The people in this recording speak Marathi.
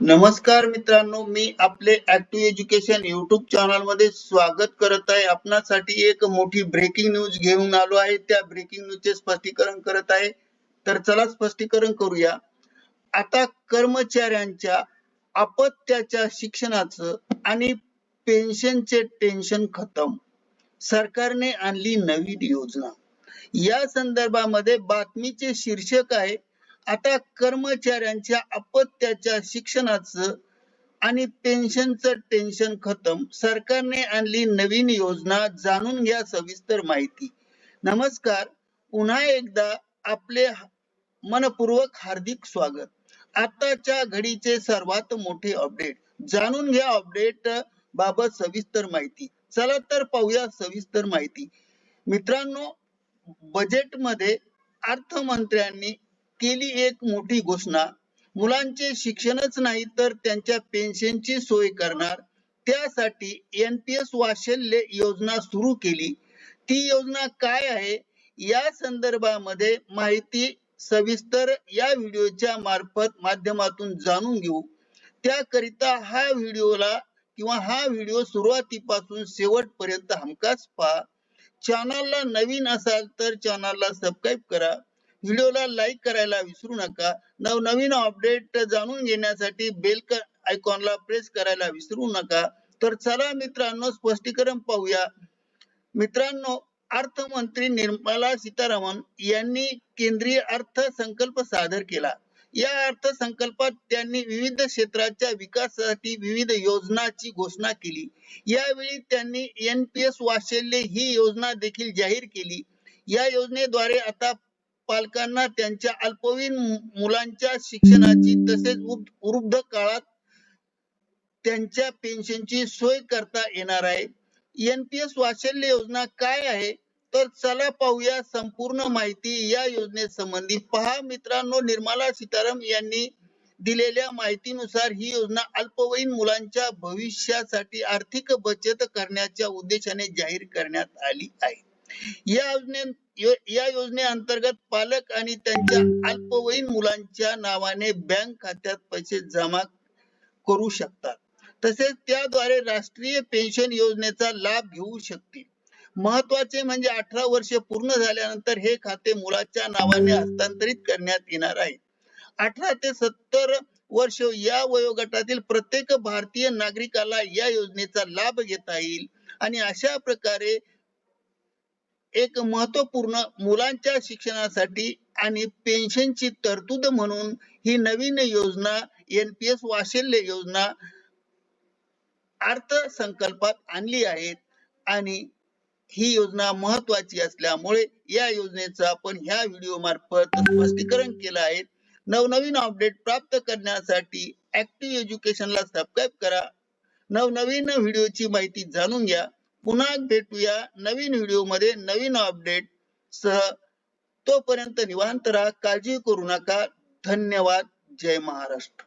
नमस्कार मित्रांनो मी आपले ऍक्टिव्ह एज्युकेशन युट्यूब चॅनलमध्ये स्वागत करत आहे. आपणासाठी एक मोठी ब्रेकिंग न्यूज घेऊन आलो आहे. त्या ब्रेकिंग न्यूजचे स्पष्टीकरण करत आहे. तर चला स्पष्टीकरण करूया. आता कर्मचाऱ्यांच्या अपत्याच्या शिक्षणाचं आणि पेन्शनचे टेन्शन खतम. सरकारने आणली नवीन योजना. या संदर्भामध्ये बातमीचे शीर्षक आहे आता कर्मचाऱ्यांच्या अपत्याच्या शिक्षणाचं आणि पेन्शनचं टेन्शन खतम. सरकारने आणली नवीन योजना जाणून घ्या सविस्तर माहिती. नमस्कार. पुन्हा एकदा आपले मनपूर्वक हार्दिक स्वागत. आताच्या घडीचे सर्वात मोठे अपडेट. जाणून घ्या अपडेट बाबत सविस्तर माहिती. चला तर पाहूया सविस्तर माहिती. मित्रांनो बजेटमध्ये अर्थमंत्र्यांनी केली एक मोठी घोषणा. मुलांचे शिक्षणच नाही तर त्यांच्या पेन्शनची सोय करणार. त्यासाठी एन पी एस वाशल्य योजना सुरू केली. ती योजना काय आहे? या संदर्भामध्ये माहिती सविस्तर या व्हिडिओच्या मार्फत माध्यमातून जाणून घेऊ. त्याकरिता हा व्हिडिओला किंवा हा व्हिडिओ सुरुवातीपासून शेवटपर्यंत हमखास पहा. चॅनलला नवीन असाल तर चॅनलला सबस्क्राईब करा. व्हिडिओला लाईक करायला विसरू नका. नवनवीन अपडेट जाणून घेण्यासाठी बेल आयकॉनला प्रेस करायला विसरू नका. तर चला मित्रांनो स्पष्टीकरण पाहूया. मित्रांनो अर्थमंत्री निर्मला सीतारामन यांनी केंद्रीय अर्थसंकल्प सादर केला. या अर्थसंकल्पात त्यांनी विविध क्षेत्राच्या विकासासाठी विविध योजनाची घोषणा केली. यावेळी त्यांनी एन पी एस वाशल्य ही योजना देखील जाहीर केली. या योजनेद्वारे आता पालकांना त्यांच्या अल्पवयीन मुलांच्या शिक्षणाची तसेच वृद्ध काळात त्यांच्या पेन्शनची सोय करता येणार आहे. एनपीएस वाशल्य योजना काय आहे? तर चला पाहूया संपूर्ण माहिती या योजनेसंबंधी पहा मित्रांनो निर्मला सीताराम यांनी दिलेल्या माहितीनुसार ही योजना अल्पवयीन मुलांच्या भविष्यासाठी आर्थिक बचत करण्याच्या उद्देशाने जाहीर करण्यात आली आहे. या योजने या योजनेअंतर्गत पालक आणि त्यांच्या अल्पवयीन मुलांच्या नावाने बँक खात्यात पैसे जमा करू शकतात. तसेच त्याद्वारे राष्ट्रीय पेन्शन योजनेचा लाभ घेऊ शकतील. महत्त्वाचे म्हणजे अठरा वर्ष पूर्ण झाल्यानंतर हे खाते मुलाच्या नावाने हस्तांतरित करण्यात येणार आहे. अठरा ते सत्तर वर्ष या वयोगटातील प्रत्येक भारतीय नागरिकाला या योजनेचा लाभ घेता येईल आणि अशा प्रकारे एक महत्त्वपूर्ण मुलांच्या शिक्षणासाठी आणि पेन्शनची तरतूद म्हणून ही नवीन योजना एनपीएस वाशिल्य योजना अर्थसंकल्पात आणली आहेत. आणि ही योजना महत्वाची असल्यामुळे या योजनेचं आपण ह्या व्हिडिओ मार्फत स्पष्टीकरण केलं आहे. नवनवीन अपडेट प्राप्त करण्यासाठी ऍक्टिव्ह एज्युकेशनला सबस्क्राईब करा. नवनवीन व्हिडिओची माहिती जाणून घ्या. पुन्हा भेटूया नवीन व्हिडिओमध्ये नवीन अपडेट सह. तोपर्यंत निवांत राहा काळजी करू नका. धन्यवाद. जय महाराष्ट्र.